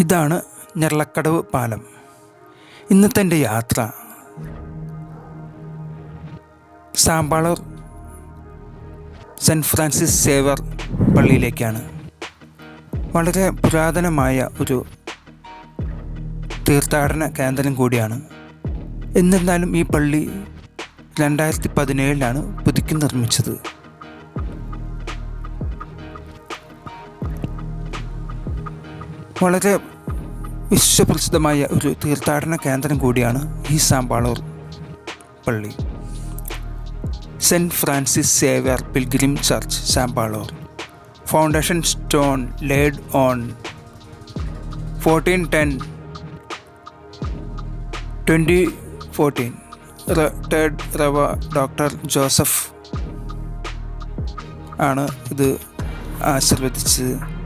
ഇതാണ് ഞെള്ളക്കടവ് പാലം. ഇന്നത്തെ എന്റെ യാത്ര. സാമ്പാളൂർ സെന്റ് ഫ്രാൻസിസ് സേവർ പള്ളിയിലേക്കാണ്. വളരെ പുരാതനമായ ഒരു തീർത്ഥാടന കേന്ദ്രം കൂടിയാണ്. എന്നിരുന്നാലും ഈ പള്ളി രണ്ടായിരത്തി പതിനേഴിലാണ് പുതുക്കി നിർമ്മിച്ചത്. വളരെ വിശ്വപ്രസിദ്ധമായ ഒരു തീർത്ഥാടന കേന്ദ്രം കൂടിയാണ് ഈ സാമ്പാളൂർ പള്ളി. Saint Francis Xavier pilgrim church Sampalur. Foundation stone laid on fourteen ten twenty fourteen. Retired Rev doctor Joseph ആണ് ഇത് ആശീർവദിച്ചത്.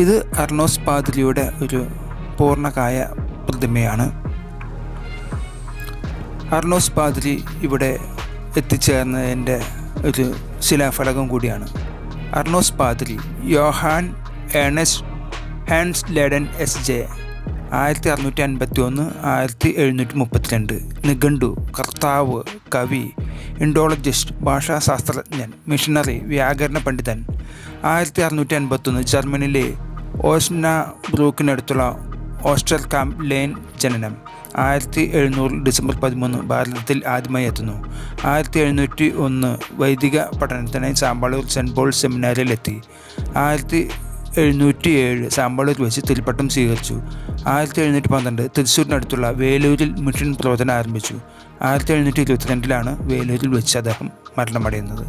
ഇത് അർണോസ് പാതിരിയുടെ ഒരു പൂർണകായ പ്രതിമയാണ്. അർണോസ് പാതിരി ഇവിടെ എത്തിച്ചേർന്നതിന്റെ ഒരു ശിലാഫലകം കൂടിയാണ്. Arnos Pathiri Johann Ernst Hanxleden S J ആയിരത്തി അറുന്നൂറ്റി അൻപത്തി ഒന്ന് ആയിരത്തി എഴുന്നൂറ്റി മുപ്പത്തിരണ്ട് നിഘണ്ടു കർത്താവ് കവി ഇൻഡോളജിസ്റ്റ് ഭാഷാശാസ്ത്രജ്ഞൻ മിഷണറി വ്യാകരണ പണ്ഡിതൻ ആയിരത്തി അറുന്നൂറ്റി അൻപത്തൊന്ന് ജർമ്മനിയിലെ ഓസ്ന ബ്രൂക്കിനടുത്തുള്ള ഓസ്റ്റർ കാംപ് ലേൻ ജനനം. ആയിരത്തി എഴുന്നൂറ് ഡിസംബർ പതിമൂന്ന് ഭാരതത്തിൽ ആദ്യമായി എത്തുന്നു. ആയിരത്തി എഴുന്നൂറ്റി ഒന്ന് വൈദിക പഠനത്തിനായി സാമ്പാളൂർ സെന്റ് പോൾ സെമിനാരിലെത്തി ആയിരത്തി എഴുന്നൂറ്റി ഏഴ് സാമ്പാളൂർ വെച്ച് തിരുപ്പട്ടം സ്വീകരിച്ചു. ആയിരത്തി എഴുന്നൂറ്റി പന്ത്രണ്ട് തൃശ്ശൂരിനടുത്തുള്ള വേലൂരിൽ മിഷൻ പ്രവർത്തനം ആരംഭിച്ചു. ആയിരത്തി എഴുന്നൂറ്റി ഇരുപത്തിരണ്ടിലാണ് വേലൂരിൽ വെച്ച് അദ്ദേഹം മരണമടയുന്നത്.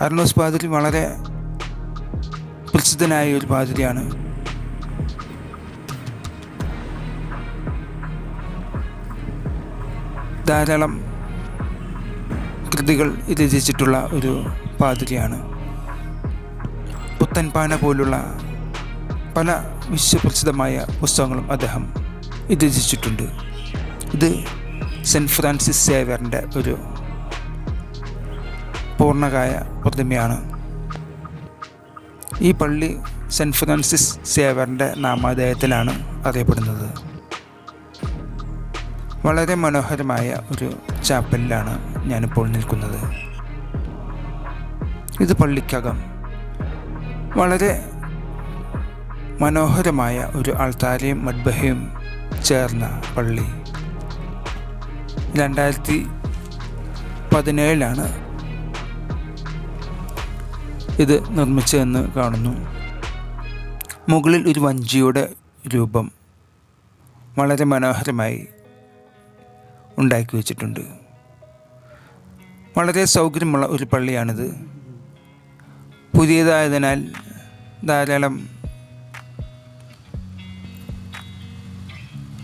അർണോസ് പാതിരി വളരെ പ്രസിദ്ധനായ ഒരു പാതിരിയാണ്. ധാരാളം കൃതികൾ രചിച്ചിട്ടുള്ള ഒരു പാതിരിയാണ്. പുത്തൻപാന പോലുള്ള പല വിശ്വപ്രസിദ്ധമായ പുസ്തകങ്ങളും അദ്ദേഹം രചിച്ചിട്ടുണ്ട്. ഇത് സെന്റ് ഫ്രാൻസിസ് സേവറിന്റെ ഒരു പൂർണകായ പ്രതിമയാണ്. ഈ പള്ളി സെന്റ് ഫ്രാൻസിസ് സേവറിന്റെ നാമധേയത്തിലാണ് അറിയപ്പെടുന്നത്. വളരെ മനോഹരമായ ഒരു ചാപ്പലിലാണ് ഞാനിപ്പോൾ നിൽക്കുന്നത്. ഇത് പള്ളിക്കകം. വളരെ മനോഹരമായ ഒരു ആൾത്താരയും മഡ്ബഹയും ചേർന്ന പള്ളി. രണ്ടായിരത്തി പതിനേഴിലാണ് ഇത് നിർമ്മിച്ചതെന്ന് കാണുന്നു. മുകളിൽ ഒരു വഞ്ചിയുടെ രൂപം വളരെ മനോഹരമായി ഉണ്ടാക്കി വച്ചിട്ടുണ്ട്. വളരെ സൗകര്യമുള്ള ഒരു പള്ളിയാണിത്. പുതിയതായതിനാൽ ധാരാളം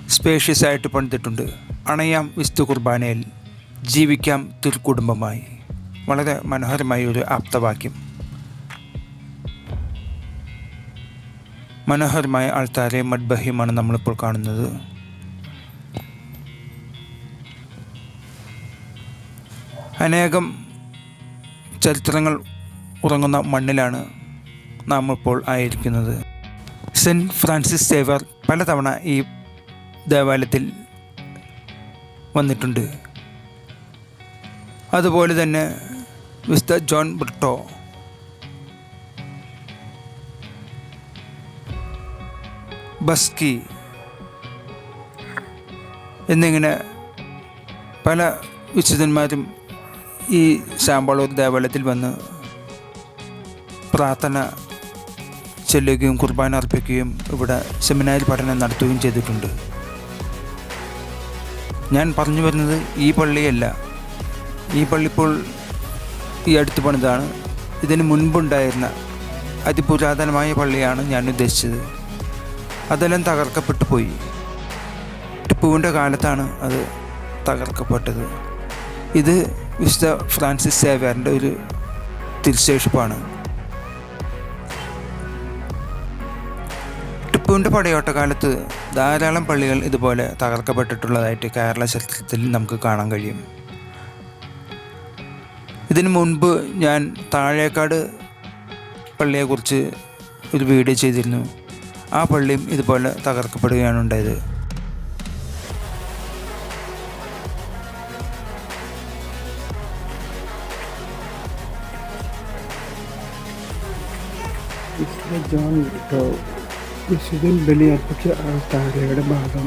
സ്പേഷ്യസ് ആയിട്ട് പണിതിട്ടുണ്ട്. അണയാം വിസ്തു കുർബാനയിൽ ജീവിക്കാം തിരുക്കുടുംബമായി. വളരെ മനോഹരമായ ഒരു ആപ്തവാക്യം. മനോഹരമായ ആൾത്താരെ മഡ്ബഹ്യമാണ് നമ്മളിപ്പോൾ കാണുന്നത്. അനേകം ചരിത്രങ്ങൾ ഉറങ്ങുന്ന മണ്ണിലാണ് നാം ഇപ്പോൾ ആയിരിക്കുന്നത്. സെന്റ് ഫ്രാൻസിസ് സേവർ പലതവണ ഈ ദേവാലയത്തിൽ വന്നിട്ടുണ്ട്. അതുപോലെ തന്നെ മിസ്റ്റർ ജോൺ ബ്രിട്ടോ ബസ്കി എന്നിങ്ങനെ പല വിശുദ്ധന്മാരും ഈ ശാമ്പളൂർ ദേവാലയത്തിൽ വന്ന് പ്രാർത്ഥന ചെല്ലുകയും കുർബാന അർപ്പിക്കുകയും ഇവിടെ സെമിനാരിൽ പഠനം നടത്തുകയും ചെയ്തിട്ടുണ്ട്. ഞാൻ പറഞ്ഞു വരുന്നത് ഈ പള്ളിയല്ല. ഈ പള്ളി ഇപ്പോൾ ഈ അടുത്ത് പണിതാണ്. ഇതിന് മുൻപുണ്ടായിരുന്ന അതിപുരാതനമായ പള്ളിയാണ് ഞാൻ ഉദ്ദേശിച്ചത്. അതെല്ലാം തകർക്കപ്പെട്ടു പോയി. ടിപ്പുവിന്റെ കാലത്താണ് അത് തകർക്കപ്പെട്ടത്. ഇത് വിശുദ്ധ ഫ്രാൻസിസ് സേവ്യറിന്റെ ഒരു തിരിച്ചേഷിപ്പാണ് ടിപ്പുവിന്റെ പടയോട്ടക്കാലത്ത് ധാരാളം പള്ളികൾ ഇതുപോലെ തകർക്കപ്പെട്ടിട്ടുള്ളതായിട്ട് കേരള ചരിത്രത്തിൽ നമുക്ക് കാണാൻ കഴിയും. ഇതിനു മുൻപ് ഞാൻ താഴേക്കാട് പള്ളിയെക്കുറിച്ച് ഒരു വീഡിയോ ചെയ്തിരുന്നു. ആ പള്ളിയും ഇതുപോലെ തകർക്കപ്പെടുകയാണ് ഉണ്ടായത്. ജോൺ വിശുദ്ധൻ ബലിയർപ്പിച്ച ആൾത്താരയുടെ ഭാഗം.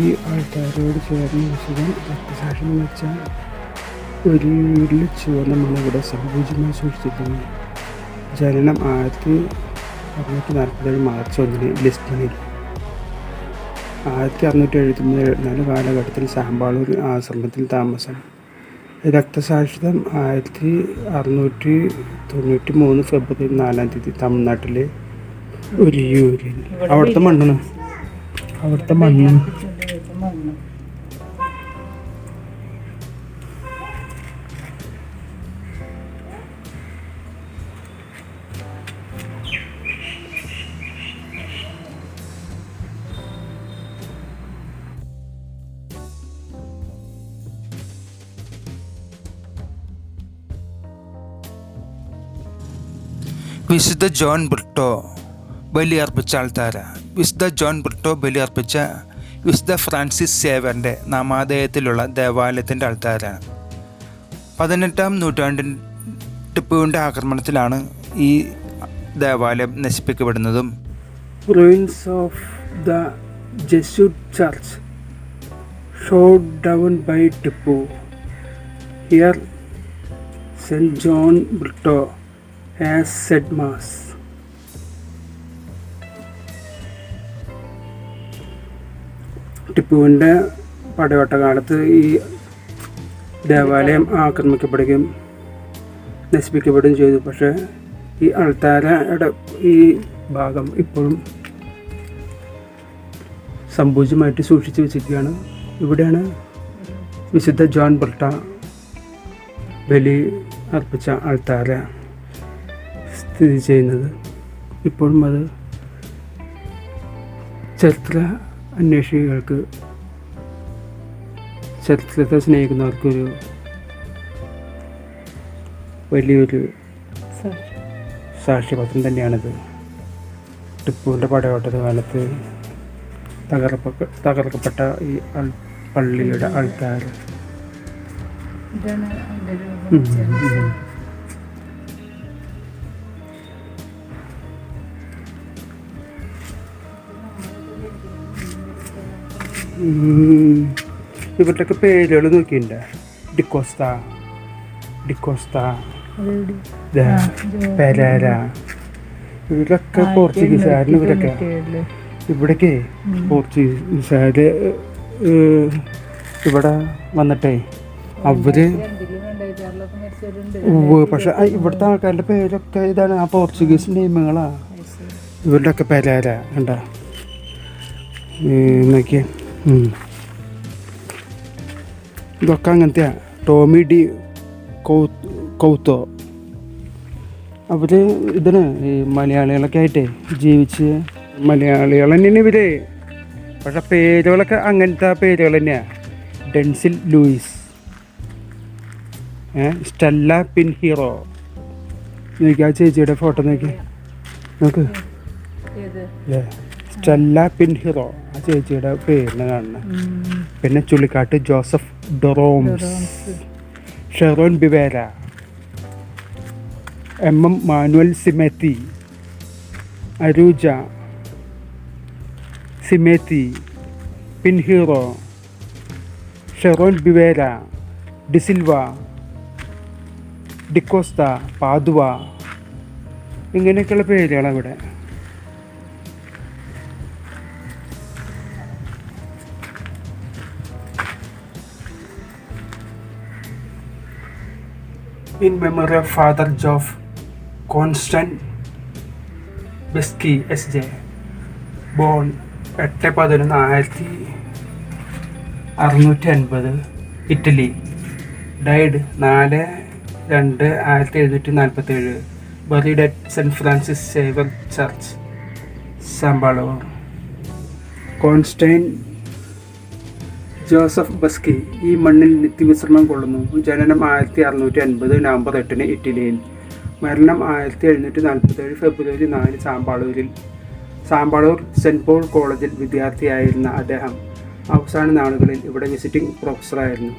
ഈ ആൾക്കാരോട് ചേർന്ന് വിശുദ്ധൻ രക്തസാക്ഷ്യം വെച്ച ഒരു വീട്ടിൽ ചുവന്ന മണിവിടെ സംഭൂജമായി സൂക്ഷിച്ചിരുന്നു ജനനം ആയിരത്തി അറുന്നൂറ്റി നാൽപ്പത്തേഴ് മാർച്ച് ഒന്നിന് ലിസ്ബണിൽ. ആയിരത്തി അറുന്നൂറ്റി എഴുപത്തി എഴുപത്തിനാല് കാലഘട്ടത്തിൽ സാമ്പാളൂർ ആശ്രമത്തിൽ താമസം. രക്തസാക്ഷിതം ആയിരത്തി അറുന്നൂറ്റി തൊണ്ണൂറ്റി മൂന്ന് ഫെബ്രുവരി നാലാം തീയതി തമിഴ്നാട്ടിലെ ഒരു യൂരിയൻ അവിടുത്തെ മണ്ണാണ് അവിടുത്തെ മണ്ണ്. വിശുദ്ധ ജോൺ ബ്രിട്ടോ ബലിയർപ്പിച്ച ആൾത്താര വിശുദ്ധ ജോൺ ബ്രിട്ടോ ബലിയർപ്പിച്ച വിശുദ്ധ ഫ്രാൻസിസ് സേവറിന്റെ നാമാദേയത്തിലുള്ള ദേവാലയത്തിന്റെ ആൾത്താരാണ് പതിനെട്ടാം നൂറ്റാണ്ടിൻ ടിപ്പുവിന്റെ ആക്രമണത്തിലാണ് ഈ ദേവാലയം നശിപ്പിക്കപ്പെടുന്നതും ruins of the Jesuit church shot down by Tipu. Here, St. John Brito has said Mass. ടിപ്പുവിന്റെ പടയോട്ട കാലത്ത് ഈ ദേവാലയം ആക്രമിക്കപ്പെടുകയും നശിപ്പിക്കപ്പെടുകയും ചെയ്തു. പക്ഷേ ഈ അൾത്താരയുടെ ഈ ഭാഗം ഇപ്പോഴും സംഭൂജ്യമായിട്ട് സൂക്ഷിച്ചു വെച്ചിരിക്കുകയാണ്. ഇവിടെയാണ് വിശുദ്ധ ജോൺ ബ്രിട്ട ബലി അർപ്പിച്ച അൾത്താര. സ്ഥിതി ചെയ്യുന്നത്. ഇപ്പോഴും അത് ചരിത്ര അന്വേഷികൾക്ക് ചരിത്രത്തെ സ്നേഹിക്കുന്നവർക്കൊരു വലിയൊരു സാക്ഷ്യപത്രം തന്നെയാണിത്. ടിപ്പുവിന്റെ പടയോട്ടದ കാലത്ത് തകർപ്പ തകർക്കപ്പെട്ട ഈ പള്ളിയുടെ ആൾക്കാർ. ഇവരുടെയൊക്കെ പേരുകൾ നോക്കിയിട്ടുണ്ട് ഡിക്കോസ്ത ഡിക്കോസ്ത പെരാര. ഇവരൊക്കെ പോർച്ചുഗീസുകാരന് ഇവരൊക്കെ. ഇവിടേക്ക് പോർച്ചുഗീസുകാര് ഏഹ്, ഇവിടെ വന്നിട്ടേ അവർ പക്ഷെ ഇവിടുത്തെ ആൾക്കാരുടെ പേരൊക്കെ ഇതാണ് ആ പോർച്ചുഗീസ് നിയമങ്ങളാ. ഇവരുടെ ഒക്കെ പെരേര കണ്ട? നോക്കിയ. ഇതൊക്കെ അങ്ങനത്തെയാ. ടോമി ഡി കൗത്തോ. അവർ ഇതിന് ഈ മലയാളികളൊക്കെ ആയിട്ടേ ജീവിച്ച് മലയാളികൾ തന്നെയാണ് ഇവർ. പക്ഷെ പേരുകളൊക്കെ അങ്ങനത്തെ പേരുകൾ തന്നെയാണ് ഡെൻസിൽ ലൂയിസ്. Stella Pinheiro. നോക്കി ആ ചേച്ചിയുടെ ഫോട്ടോ നോക്കി. നോക്ക്. Stella Pinheiro. ചേച്ചിയുടെ പേരിന് കാണുന്നത് പിന്നെ Chullikkattu Joseph ഡൊറോംസ്. ഷെറോൻ Bivera. M M Manuel സിമേത്തി. Arooja. സിമേത്തി. Pinheiro ഷെറോൻ Bivera. D'Silva D'Costa Padua. ഇങ്ങനെയൊക്കെയുള്ള പേരുകളാണ് ഇവിടെ. In memory of Father Geoff Constant Beschi S J born എട്ട് പതിനൊന്ന് ആയിരത്തി അറുന്നൂറ്റി അൻപത് ഇറ്റലി. ഡൈഡ് നാല് രണ്ട് ആയിരത്തി എഴുന്നൂറ്റി നാൽപ്പത്തി ഏഴ് buried at Saint Francis Xavier church Sampalur Constantine Joseph Beschi ഈ മണ്ണിൽ നിത്യവിശ്രമം കൊള്ളുന്നു. ജനനം ആയിരത്തി അറുന്നൂറ്റി അൻപത് നവംബർ എട്ടിന് ഇറ്റലിയിൽ. മരണം ആയിരത്തി എഴുന്നൂറ്റി നാൽപ്പത്തേഴ് ഫെബ്രുവരി നാലിന് സാമ്പാളൂരിൽ. സാമ്പാളൂർ സെന്റ് പോൾ കോളേജിൽ വിദ്യാർത്ഥിയായിരുന്ന അദ്ദേഹം അവസാന നാളുകളിൽ ഇവിടെ വിസിറ്റിംഗ് പ്രൊഫസറായിരുന്നു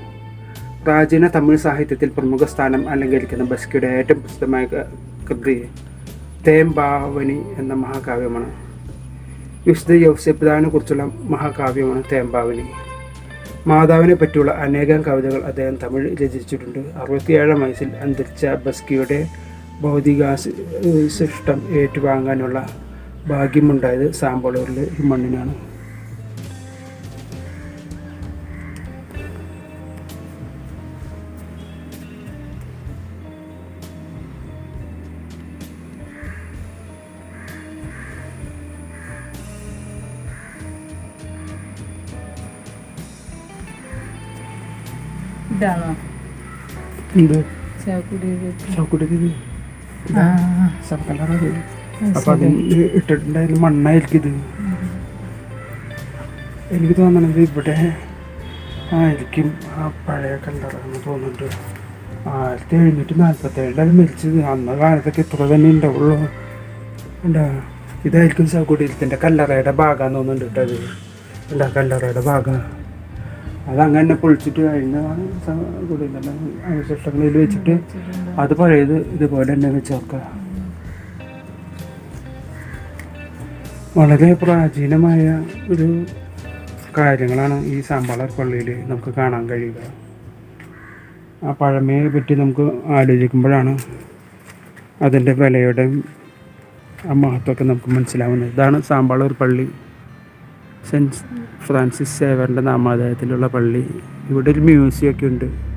പ്രാചീന തമിഴ് സാഹിത്യത്തിൽ പ്രമുഖ സ്ഥാനം അലങ്കരിക്കുന്ന ബസ്കിയുടെ ഏറ്റവും പ്രസിദ്ധമായ കൃതി തേംബാവനി എന്ന മഹാകാവ്യമാണ്. വിശുദ്ധ കുറിച്ചുള്ള മഹാകാവ്യമാണ് തേംബാവനി മാതാവിനെ പറ്റിയുള്ള അനേകം കവിതകൾ അദ്ദേഹം തമിഴ് രചിച്ചിട്ടുണ്ട്. അറുപത്തിയേഴാം വയസ്സിൽ അന്തരിച്ച ബസ്കിയുടെ ഭൗതികാശിഷ്ടം ഏറ്റുവാങ്ങാനുള്ള ഭാഗ്യമുണ്ടായത് സാമ്പളൂരിലെ മണ്ണിനാണ്. ഇതാണോ? എന്ത്? അപ്പം അതിന് ഇട്ടിട്ടുണ്ടായിരുന്ന മണ്ണായിരിക്കും ഇത്. എനിക്ക് തോന്നണത് ഇവിടെ ആയിരിക്കും ആ പഴയ കല്ലറന്ന് തോന്നുന്നുണ്ട്. ആയിരത്തി എഴുന്നൂറ്റി നാൽപ്പത്തേഴിലാണ് മരിച്ചത്. അന്ന കാലത്തൊക്കെ ഇത്ര തന്നെ ഉണ്ടാവുള്ളൂ. ഉണ്ടാ ഇതായിരിക്കും സൗകുടീരത്തിന്റെ കല്ലറയുടെ ഭാഗം തോന്നുന്നുണ്ട് കേട്ടോ അത്. ഉണ്ടാ കല്ലറയുടെ ഭാഗം? അതങ്ങനെ പൊളിച്ചിട്ട് കഴിഞ്ഞ കുടിയിലെ അവശിഷ്ടങ്ങളിൽ വെച്ചിട്ട് അത് പഴയത് ഇതുപോലെ തന്നെ വെച്ചേർക്കുക വളരെ പ്രാചീനമായ ഒരു കാര്യങ്ങളാണ് ഈ സാമ്പാളർ പള്ളിയിൽ നമുക്ക് കാണാൻ കഴിയുക. ആ പഴമയെ പറ്റി നമുക്ക് ആലോചിക്കുമ്പോഴാണ് അതിന്റെ വിലയുടെ ആ മഹത്വമൊക്കെ നമുക്ക് മനസ്സിലാവുന്നത്. ഇതാണ് സാമ്പാളൂർ പള്ളി. സെന്റ് ഫ്രാൻസിസ് സേവറിന്റെ നാമാദായത്തിലുള്ള പള്ളി. ഇവിടെ ഒരു മ്യൂസിയം ഒക്കെ ഉണ്ട്.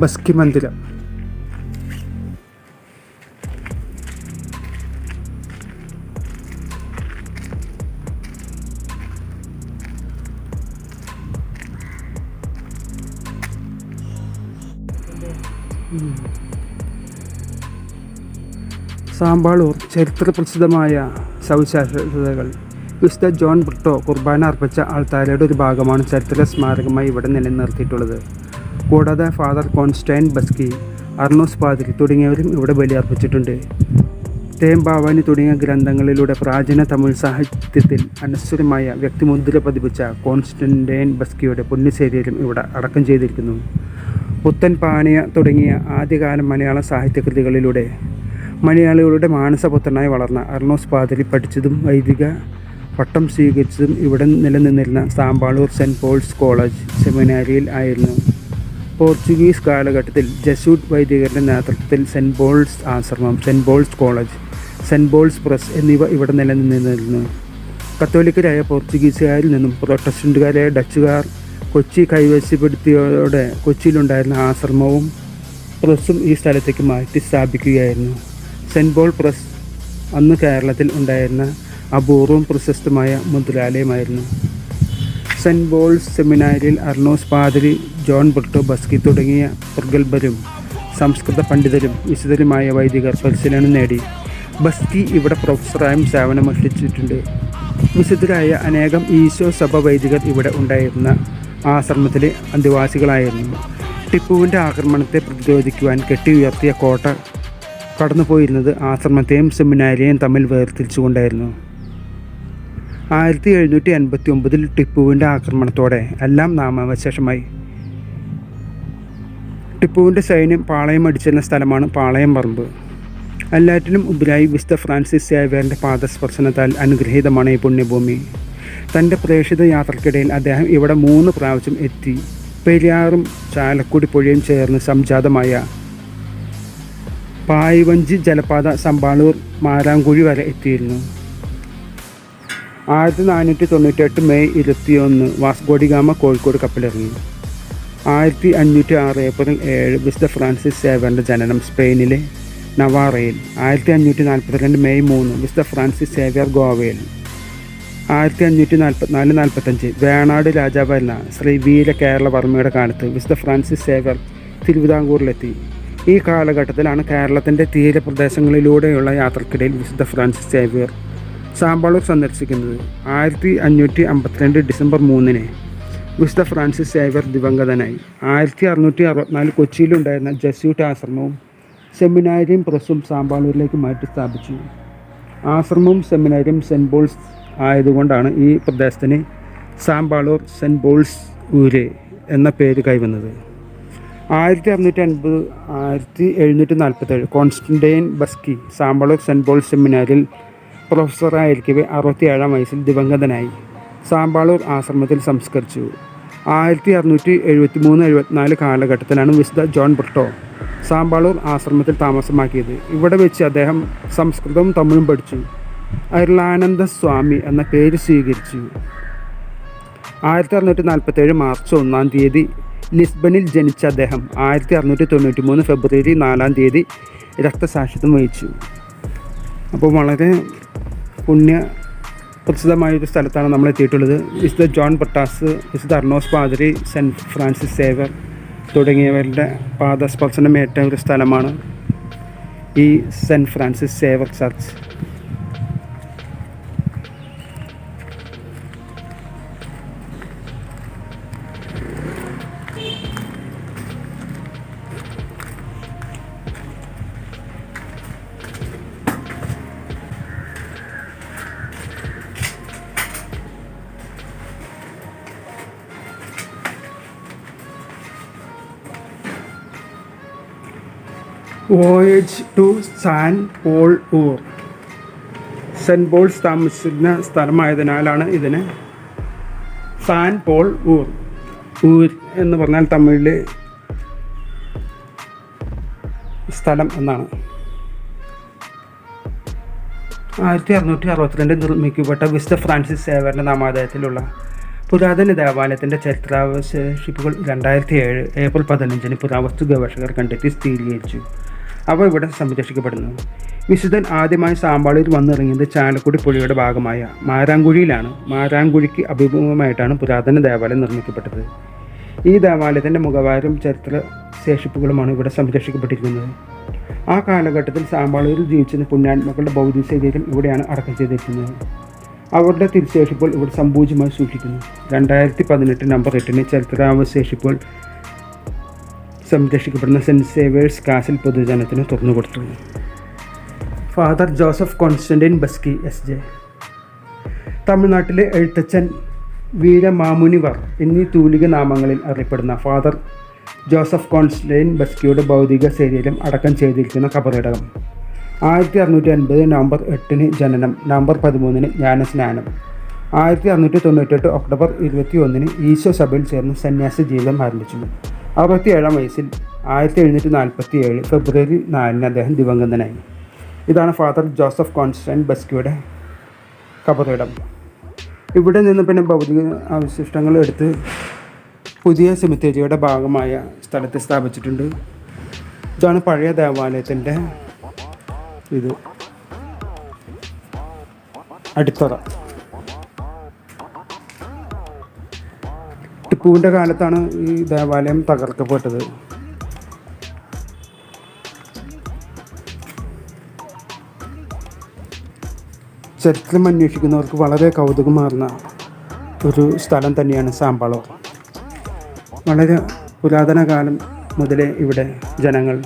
ബസ്കി മന്ദിരം. സാമ്പാളൂർ ചരിത്രപ്രസിദ്ധമായ സവിശേഷതകൾ. വിശുദ്ധ ജോൺ ബ്രിട്ടോ കുർബാന അർപ്പിച്ച ആൾത്താരയുടെ ഒരു ഭാഗമാണ് ചരിത്ര സ്മാരകമായി ഇവിടെ നിലനിർത്തിയിട്ടുള്ളത്. കൂടാതെ ഫാദർ കോൺസ്റ്റൈൻ ബസ്കി അർണോസ് പാതിരി തുടങ്ങിയവരും ഇവിടെ ബലിയർപ്പിച്ചിട്ടുണ്ട്. തേം ഭാവാനി തുടങ്ങിയ ഗ്രന്ഥങ്ങളിലൂടെ പ്രാചീന തമിഴ് സാഹിത്യത്തിൽ അനശ്വരമായ വ്യക്തിമുദ്ര പതിപ്പിച്ച കോൺസ്റ്റന്റൈൻ ബസ്കിയുടെ പുണ്യശരീരം ഇവിടെ അടക്കം ചെയ്തിരിക്കുന്നു. പുത്തൻ പാനീയ തുടങ്ങിയ ആദ്യകാല മലയാള സാഹിത്യകൃതികളിലൂടെ മലയാളികളുടെ മാനസപുത്രനായി വളർന്ന അർണോസ് പാതിരി പഠിച്ചതും വൈദിക പട്ടം സ്വീകരിച്ചതും ഇവിടെ നിലനിന്നിരുന്ന സാമ്പാളൂർ സെന്റ് പോൾസ് കോളേജ് സെമിനാരിയിൽ ആയിരുന്നു. പോർച്ചുഗീസ് കാലഘട്ടത്തിൽ ജസൂട്ട് വൈദികരുടെ നേതൃത്വത്തിൽ സെന്റ് പോൾസ് ആശ്രമം Saint Paul's college Saint Paul's press എന്നിവ ഇവിടെ നിലനിന്നിരുന്നു. കത്തോലിക്കരായ പോർച്ചുഗീസുകാരിൽ നിന്നും പ്രൊട്ടസ്റ്റന്റുകാരായ ഡച്ചുകാർ കൊച്ചി കൈവശപ്പെടുത്തിയോടെ കൊച്ചിയിലുണ്ടായിരുന്ന ആശ്രമവും പ്രസ്സും ഈ സ്ഥലത്തേക്ക് മാറ്റി സ്ഥാപിക്കുകയായിരുന്നു. സെന്റ് പോൾ പ്രസ് അന്ന് കേരളത്തിൽ ഉണ്ടായിരുന്ന അപൂർവം പ്രശസ്തമായ മുദ്രാലയമായിരുന്നു സെന്റ് പോൾസ് സെമിനാരിയിൽ അർണോസ് പാതിരി ജോൺ ബ്രിട്ടോ ബസ്കി തുടങ്ങിയ പ്രഗത്ഭരും സംസ്കൃത പണ്ഡിതരും വിശുദ്ധരുമായ വൈദികർ പരിശീലനം നേടി. ബസ്കി ഇവിടെ പ്രൊഫസറായും സേവനമനുഷ്ഠിച്ചിട്ടുണ്ട്. വിശുദ്ധരായ അനേകം ഈശോ സഭ വൈദികർ ഇവിടെ ഉണ്ടായിരുന്ന ആശ്രമത്തിലെ അന്തിവാസികളായിരുന്നു ടിപ്പുവിന്റെ ആക്രമണത്തെ പ്രതിരോധിക്കുവാൻ കെട്ടി ഉയർത്തിയ കോട്ട കടന്നുപോയിരുന്നത് ആശ്രമത്തെയും സെമിനാരിയെയും തമ്മിൽ വേർതിരിച്ചുകൊണ്ടായിരുന്നു. ആയിരത്തി എഴുന്നൂറ്റി അൻപത്തി ഒമ്പതിൽ ടിപ്പുവിന്റെ ആക്രമണത്തോടെ എല്ലാം നാമാവശേഷമായി. ടിപ്പുവിന്റെ സൈന്യം പാളയം അടിച്ചിരുന്ന സ്ഥലമാണ് പാളയം പറമ്പ്. എല്ലാറ്റിനും ഉബ്രായി വിശുദ്ധ ഫ്രാൻസിസ് സേവ്യറിന്റെ പാദസ്പർശനത്താൽ അനുഗ്രഹീതമാണ് ഈ പുണ്യഭൂമി. തന്റെ പ്രേക്ഷിത യാത്രക്കിടയിൽ അദ്ദേഹം ഇവിടെ മൂന്ന് പ്രാവശ്യം എത്തി. പെരിയാറും ചാലക്കുടി പുഴയും ചേർന്ന് സംജാതമായ പായ്വഞ്ചി ജലപാത സമ്പാളൂർ മാരാങ്കുഴി വരെ എത്തിയിരുന്നു. ആയിരത്തി നാനൂറ്റി തൊണ്ണൂറ്റെട്ട് മെയ് ഇരുപത്തിയൊന്ന് വാസ്കോഡിഗാമ കോഴിക്കോട് കപ്പലിറങ്ങി. ആയിരത്തി അഞ്ഞൂറ്റി ആറ് ഏപ്രിൽ ഏഴ് വിശുദ്ധ ഫ്രാൻസിസ് സേവറിന്റെ ജനനം സ്പെയിനിലെ നവാറയിൽ. ആയിരത്തി അഞ്ഞൂറ്റി നാൽപ്പത്തിരണ്ട് മെയ് മൂന്ന് വിശുദ്ധ ഫ്രാൻസിസ് സേവിയർ ഗോവയിൽ. ആയിരത്തി അഞ്ഞൂറ്റി നാൽപ്പത്തിനാല് നാൽപ്പത്തഞ്ച് വേണാട് രാജാവായിരുന്ന ശ്രീ വീര കേരളവർമ്മയുടെ കാലത്ത് വിശുദ്ധ ഫ്രാൻസിസ് സേവർ തിരുവിതാംകൂറിലെത്തി. ഈ കാലഘട്ടത്തിലാണ് കേരളത്തിന്റെ തീരപ്രദേശങ്ങളിലൂടെയുള്ള യാത്രക്കിടയിൽ വിശുദ്ധ ഫ്രാൻസിസ് സേവ്യർ സാമ്പാളൂർ സന്ദർശിക്കുന്നത്. ആയിരത്തി അഞ്ഞൂറ്റി അമ്പത്തിരണ്ട് ഡിസംബർ മൂന്നിന് വിശുദ്ധ ഫ്രാൻസിസ് സേവർ ദിവംഗതനായി. ആയിരത്തി അറുന്നൂറ്റി അറുപത്തിനാല് കൊച്ചിയിലുണ്ടായിരുന്ന ജസ്യൂട്ട് ആശ്രമവും സെമിനാരിയും പ്രസ്സും സാമ്പാളൂരിലേക്ക് മാറ്റി സ്ഥാപിച്ചു. ആശ്രമവും സെമിനാരിയും സെന്റ് ബോൾസ് ആയതുകൊണ്ടാണ് ഈ പ്രദേശത്തിന് സാമ്പാളൂർ സെന്റ് ബോൾസ് ഊര് എന്ന പേര് കൈവന്നത്. ആയിരത്തി അറുന്നൂറ്റി അൻപത് ആയിരത്തി എഴുന്നൂറ്റി നാൽപ്പത്തേഴ് Constantine Beschi Sampalur Saint Paul സെമിനാരിൽ പ്രൊഫസറായിരിക്കവേ അറുപത്തി ഏഴാം വയസ്സിൽ ദിവംഗതനായി. സാമ്പാളൂർ ആശ്രമത്തിൽ സംസ്കരിച്ചു. ആയിരത്തി അറുന്നൂറ്റി എഴുപത്തി മൂന്ന് എഴുപത്തിനാല് കാലഘട്ടത്തിലാണ് വിശുദ്ധ ജോൺ ബ്രിട്ടോ സാമ്പാളൂർ ആശ്രമത്തിൽ താമസമാക്കിയത്. ഇവിടെ വെച്ച് അദ്ദേഹം സംസ്കൃതവും തമിഴും പഠിച്ചു. അരുളാനന്ദ സ്വാമി എന്ന പേര് സ്വീകരിച്ചു. ആയിരത്തി അറുന്നൂറ്റി നാൽപ്പത്തേഴ് മാർച്ച് ഒന്നാം തീയതി ലിസ്ബണിൽ ജനിച്ച അദ്ദേഹം ആയിരത്തി അറുന്നൂറ്റി തൊണ്ണൂറ്റി മൂന്ന് ഫെബ്രുവരി നാലാം തീയതി രക്തസാക്ഷിത്വം വഹിച്ചു. അപ്പോൾ വളരെ പുണ്യ പ്രസിദ്ധമായൊരു സ്ഥലത്താണ് നമ്മൾ എത്തിയിട്ടുള്ളത് വിശുദ്ധ ജോൺ പട്ടാസ് വിശുദ്ധ അർണോസ് പാതിരി സെന്റ് ഫ്രാൻസിസ് സേവർ തുടങ്ങിയവരുടെ പാദസ്പർശനമേറ്റ ഒരു സ്ഥലമാണ് ഈ Saint Francis Xavier church. Voyage to Sampalur. Saint Paul's താമസിക്കുന്ന സ്ഥലമായതിനാലാണ് ഇതിന് സാൻ പോൾ ഊർ. ഊർ എന്ന് പറഞ്ഞാൽ തമിഴിൽ സ്ഥലം എന്നാണ്. ആയിരത്തി അറുന്നൂറ്റി അറുപത്തിരണ്ടിൽ നിർമ്മിക്കപ്പെട്ട വിശുദ്ധ ഫ്രാൻസിസ് സേവറിന്റെ നാമാദായത്തിലുള്ള പുരാതന ദേവാലയത്തിന്റെ ചരിത്രാവശേഷിപ്പുകൾ രണ്ടായിരത്തി ഏഴ് ഏപ്രിൽ പതിനഞ്ചിന് പുരാവസ്തു ഗവേഷകർ കണ്ടെത്തി സ്ഥിരീകരിച്ചു. അവ ഇവിടെ സംരക്ഷിക്കപ്പെടുന്നു. വിശുദ്ധൻ ആദ്യമായി സാമ്പാളിൽ വന്നിറങ്ങിയത് ചാലക്കുടി പുഴയുടെ ഭാഗമായ മാരാങ്കുഴിയിലാണ്. മാരാങ്കുഴിക്ക് അഭിമുഖമായിട്ടാണ് പുരാതന ദേവാലയം നിർമ്മിക്കപ്പെട്ടത്. ഈ ദേവാലയത്തിന്റെ മുഖവാരം ചരിത്ര ശേഷിപ്പുകളുമാണ് ഇവിടെ സംരക്ഷിക്കപ്പെട്ടിരിക്കുന്നത്. ആ കാലഘട്ടത്തിൽ സാമ്പാളൂരിൽ ജീവിച്ചിരുന്ന പുണ്യാത്മാക്കളുടെ ഭൗതിക ശരീരം ഇവിടെയാണ് അടക്കം ചെയ്തിരിക്കുന്നത്. അവരുടെ തിരിച്ചേഷിപ്പുകൾ ഇവിടെ സമ്പൂജ്യമായി സൂക്ഷിക്കുന്നു. രണ്ടായിരത്തി പതിനെട്ട് നമ്പർ എട്ടിന് ചരിത്രാവശേഷിപ്പുകൾ സംരക്ഷിക്കപ്പെടുന്ന സെന്റ് സേവേഴ്സ് കാസിൽ പൊതുജനത്തിന് തുറന്നു തുറന്നുകൊടുത്തു father Joseph Constantine Beschi S J. തമിഴ്നാട്ടിലെ എഴുത്തച്ഛൻ വീരമാമുനിവർ എന്നീ തൂലിക നാമങ്ങളിൽ അറിയപ്പെടുന്ന ഫാദർ ജോസഫ് കോൺസ്റ്റന്റൈൻ ബസ്കിയുടെ ഭൗതിക ശരീരം അടക്കം ചെയ്തിരിക്കുന്ന കബറിടകം ആയിരത്തി അറുന്നൂറ്റി അൻപത് നവംബർ എട്ടിന് ജനനം നവംബർ പതിമൂന്നിന് ജ്ഞാനസ്നാനം. ആയിരത്തി അറുന്നൂറ്റി തൊണ്ണൂറ്റെട്ട് ഒക്ടോബർ ഇരുപത്തി ഒന്നിന് ഈശോ സഭയിൽ ചേർന്ന് സന്യാസി ജീവിതം ആരംഭിച്ചു. അറുപത്തിയേഴാം വയസ്സിൽ ആയിരത്തി എഴുന്നൂറ്റി നാൽപ്പത്തി ഏഴ് ഫെബ്രുവരി നാലിന് അദ്ദേഹം ദിവംഗതനായി. ഇതാണ് ഫാദർ ജോസഫ് കോൺസ്റ്റൻ ബസ്കിയുടെ കബറിടം. ഇവിടെ നിന്ന് പിന്നെ ഭൗതിക അവശിഷ്ടങ്ങൾ എടുത്ത് പുതിയ സെമിത്തേരിയുടെ ഭാഗമായ സ്ഥലത്ത് സ്ഥാപിച്ചിട്ടുണ്ട്. ഇതാണ് പഴയ ദേവാലയത്തിന്റെ ഇത്. അടിത്തറ. ടിപ്പുവിന്റെ കാലത്താണ് ഈ ദേവാലയം തകർക്കപ്പെട്ടത്. ചരിത്രം അന്വേഷിക്കുന്നവർക്ക് വളരെ കൗതുകമാർന്ന ഒരു സ്ഥലം തന്നെയാണ് സാമ്പാളൂർ. വളരെ പുരാതന കാലം മുതലേ ഇവിടെ ജനങ്ങൾ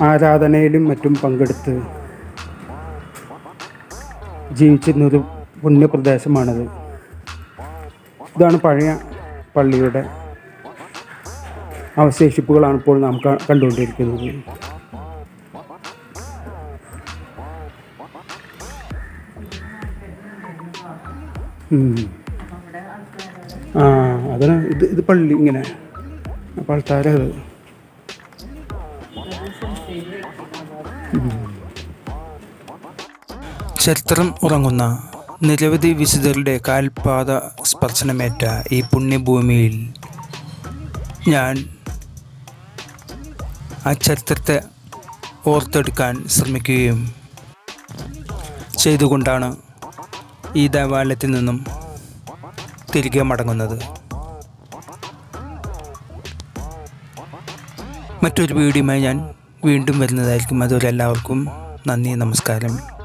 ആരാധനയിലും മറ്റും പങ്കെടുത്ത് ജീവിച്ചിരുന്നൊരു പുണ്യപ്രദേശമാണിത്. ഇതാണ് പഴയ പള്ളിയുടെ അവശേഷിപ്പുകളാണ് ഇപ്പോൾ നാം കണ്ടുകൊണ്ടിരിക്കുന്നത്. ആ അതിന് ഇത് ഇത് പള്ളി ഇങ്ങനെ. അപ്പോൾ ആൾക്കാരത് ചരിത്രം ഉറങ്ങുന്ന നിരവധി വിശുദ്ധരുടെ കാൽപാത സ്പർശനമേറ്റ ഈ പുണ്യഭൂമിയിൽ ഞാൻ ആ ചരിത്രത്തെ ഓർത്തെടുക്കാൻ ശ്രമിക്കുകയും ചെയ്തുകൊണ്ടാണ് ഈ ദേവാലയത്തിൽ നിന്നും തിരികെ മടങ്ങുന്നത് മറ്റൊരു വീഡിയോയുമായി ഞാൻ വീണ്ടും വരുന്നതായിരിക്കും അതുവരെ എല്ലാവർക്കും നന്ദി നമസ്കാരം?